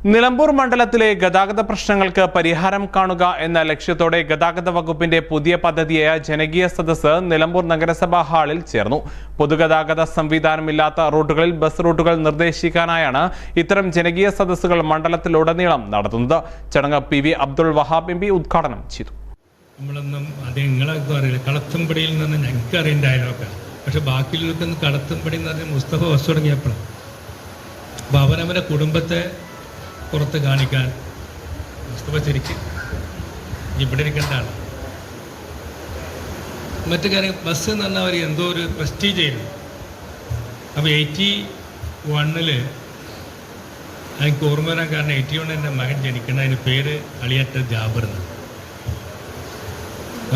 നിലമ്പൂർ മണ്ഡലത്തിലെ ഗതാഗത പ്രശ്നങ്ങൾക്ക് പരിഹാരം കാണുക എന്ന ലക്ഷ്യത്തോടെ ഗതാഗത വകുപ്പിന്റെ പുതിയ പദ്ധതിയായ ജനകീയ സദസ്സ് നിലമ്പൂർ നഗരസഭാ ഹാളിൽ ചേർന്നു. പൊതുഗതാഗത സംവിധാനമില്ലാത്ത റൂട്ടുകളിൽ ബസ് റൂട്ടുകൾ നിർദ്ദേശിക്കാനായാണ് ഇത്തരം ജനകീയ സദസ്സുകൾ മണ്ഡലത്തിലുടനീളം നടത്തുന്നത്. ചടങ്ങ് P V Abdul Wahab M P ഉദ്ഘാടനം ചെയ്തു. നമ്മളൊന്നും അത് കളത്തുംപടിയിൽ നിന്ന് പക്ഷെ എന്ന് മുസ്തഫ കുടുംബത്തെ പുറത്ത് കാണിക്കാൻ മുസ്തഫ ശരിക്ക് ഇവിടെ ഇരിക്കേണ്ടതാണ്. മറ്റു കാര്യം ബസ് എന്ന് പറഞ്ഞാൽ അവർ എന്തോ ഒരു പ്രസ്റ്റീജ് ആയിരുന്നു. അപ്പോൾ എയ്റ്റി വണ്ണിൽ എനിക്ക് ഓർമ്മ വരാൻ കാരണം എയ്റ്റി വണ്ണിൽ എന്റെ മകൻ ജനിക്കണം. അതിന് പേര് അളിയറ്റ ജാബർ എന്ന്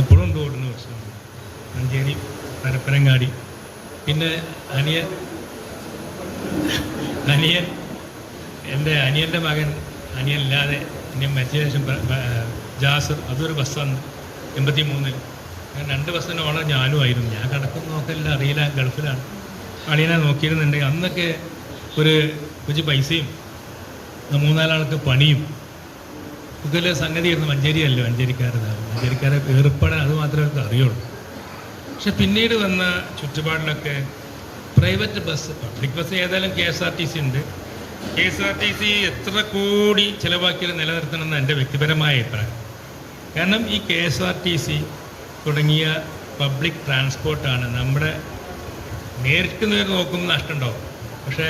എപ്പോഴും ഉണ്ട് ഓടുന്ന പ്രശ്നം. മഞ്ചേരി പരപ്പനങ്ങാടി പിന്നെ അനിയൻ അനിയൻ എന്റെ അനിയന്റെ മകൻ അനിയനില്ലാതെ അനിയൻ മരിച്ച ശേഷം ജാസർ അതൊരു ബസ്സാണ് എൺപത്തി മൂന്നിൽ രണ്ട് ബസ്സിന് ഞാനും ആയിരുന്നു. ഞാൻ കിടക്കും നോക്കലില്ല അറിയില്ല ഗൾഫിലാണ്. അളിയനെ നോക്കിയിരുന്നുണ്ടെങ്കിൽ അന്നൊക്കെ ഒരു കുറച്ച് പൈസയും മൂന്നാലാൾക്ക് പണിയും ഇതിലെ സംഗതിയായിരുന്നു മഞ്ചേരിയല്ലോ മഞ്ചേരിക്കാരതാണ് മഞ്ചേരിക്കാരെ ഏർപ്പെടാൻ അത് മാത്രമേ അവർക്ക് അറിയുള്ളൂ. പക്ഷെ പിന്നീട് വന്ന ചുറ്റുപാടിലൊക്കെ പ്രൈവറ്റ് ബസ് പബ്ലിക് ബസ് ഏതായാലും K S R T C ഉണ്ട്. K S R T C എത്ര കോടി ചിലവാക്കിയാലും നിലനിർത്തണമെന്ന് എന്റെ വ്യക്തിപരമായ അഭിപ്രായം. കാരണം ഈ K S R T C തുടങ്ങിയ പബ്ലിക് ട്രാൻസ്പോർട്ടാണ് നമ്മുടെ നേരിട്ട് നേരെ നോക്കുമ്പോൾ നഷ്ടമുണ്ടാവും. പക്ഷേ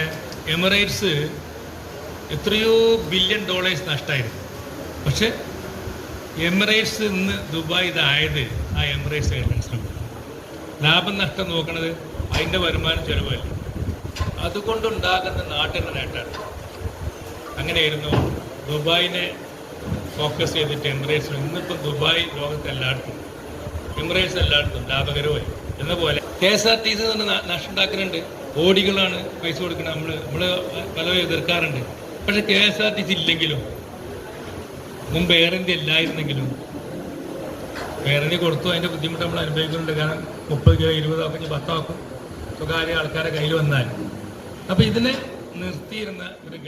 എമിറേറ്റ്സ് എത്രയോ ബില്യൺ ഡോളേഴ്സ് നഷ്ടമായിരുന്നു പക്ഷെ എമിറേറ്റ്സ് ഇന്ന് ദുബായ് ഇതായത് ആ എമിറേറ്റ്സ് എയർലൈൻസിന് ലാഭം നഷ്ടം നോക്കണത് അതിന്റെ വരുമാനം ചെലവല്ല. അതുകൊണ്ടുണ്ടാകുന്ന നാട്ടിന്റെ നേട്ടമാണ് അങ്ങനെയായിരുന്നു ദുബായിനെ ഫോക്കസ് ചെയ്തിട്ട് എമിറേറ്റ്സ് ഇന്നിപ്പം ദുബായ് ലോകത്ത് എല്ലായിടത്തും. എമിറേറ്റ്സ് എല്ലായിടത്തും ലാഭകരമായി എന്ന പോലെ K S R T C തന്നെ നഷ്ടം ഉണ്ടാക്കുന്നുണ്ട് പൈസ കൊടുക്കുന്നത് നമ്മൾ നമ്മൾ പലരും എതിർക്കാറുണ്ട്. പക്ഷെ K S R T C ഇല്ലെങ്കിലും മുമ്പ് എയർ ഇന്ത്യ ഇല്ലായിരുന്നെങ്കിലും എയർ ഇന്ത്യ കൊടുത്തു. അതിന്റെ ബുദ്ധിമുട്ട് നമ്മൾ അനുഭവിക്കുന്നുണ്ട്. കാരണം മുപ്പത് കിലോ ഇരുപതാക്കും പത്താക്കും സ്വകാര്യ ആൾക്കാരെ കയ്യിൽ വന്നാൽ. ഇതിനെ നിർത്തിയിരുന്ന ഒരു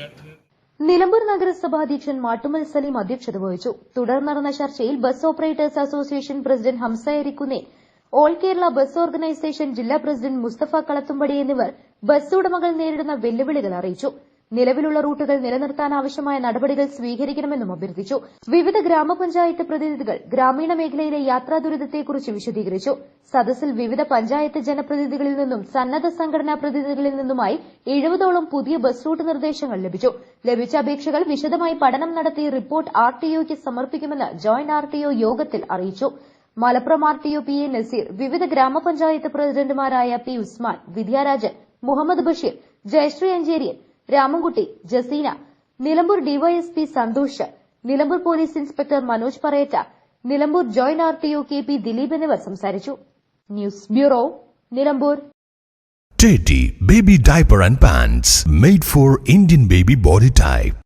നിലമ്പൂർ നഗരസഭാ അധ്യക്ഷൻ മാട്ടുമൽ സലീം അധ്യക്ഷത വഹിച്ചു. തുടർന്ന് നടന്ന ചർച്ചയിൽ bus operators association president Hamsa Erikkunnel all Kerala bus organisation ജില്ലാ പ്രസിഡന്റ് മുസ്തഫ കളത്തുംപടി എന്നിവർ ബസ് ഉടമകൾ നേരിടുന്ന വെല്ലുവിളികൾ അറിയിച്ചു. നിലവിലുള്ള റൂട്ടുകൾ നിലനിർത്താൻ ആവശ്യമായ നടപടികൾ സ്വീകരിക്കണമെന്നും അഭ്യർത്ഥിച്ചു. വിവിധ ഗ്രാമപഞ്ചായത്ത് പ്രതിനിധികൾ ഗ്രാമീണ മേഖലയിലെ യാത്രാ ദുരിതത്തെക്കുറിച്ച് വിശദീകരിച്ചു. സദസ്സിൽ വിവിധ പഞ്ചായത്ത് ജനപ്രതിനിധികളിൽ നിന്നും സന്നദ്ധ സംഘടനാ പ്രതിനിധികളിൽ നിന്നുമായി എഴുപതോളം പുതിയ ബസ് റൂട്ട് നിർദ്ദേശങ്ങൾ ലഭിച്ചു. ലഭിച്ച അപേക്ഷകൾ വിശദമായി പഠനം നടത്തി റിപ്പോർട്ട് ആർടിഒയ്ക്ക് സമർപ്പിക്കുമെന്ന് ജോയിന്റ് ആർ ടി യോഗത്തിൽ അറിയിച്ചു. Malappuram RTO P A Naseer വിവിധ ഗ്രാമപഞ്ചായത്ത് പ്രസിഡന്റുമാരായ P Usman Vidyarajan Muhammad Basheer Jayasree Ancheriyan Ramankutty Jaseena Nilambur DYSP Santhosh Nilambur police inspector Manoj Parayatta Nilambur joint R T O K P Dileep എന്നിവർ സംസാരിച്ചു news bureau Nilambur Teddy Baby Diaper and Pants made for Indian baby body type.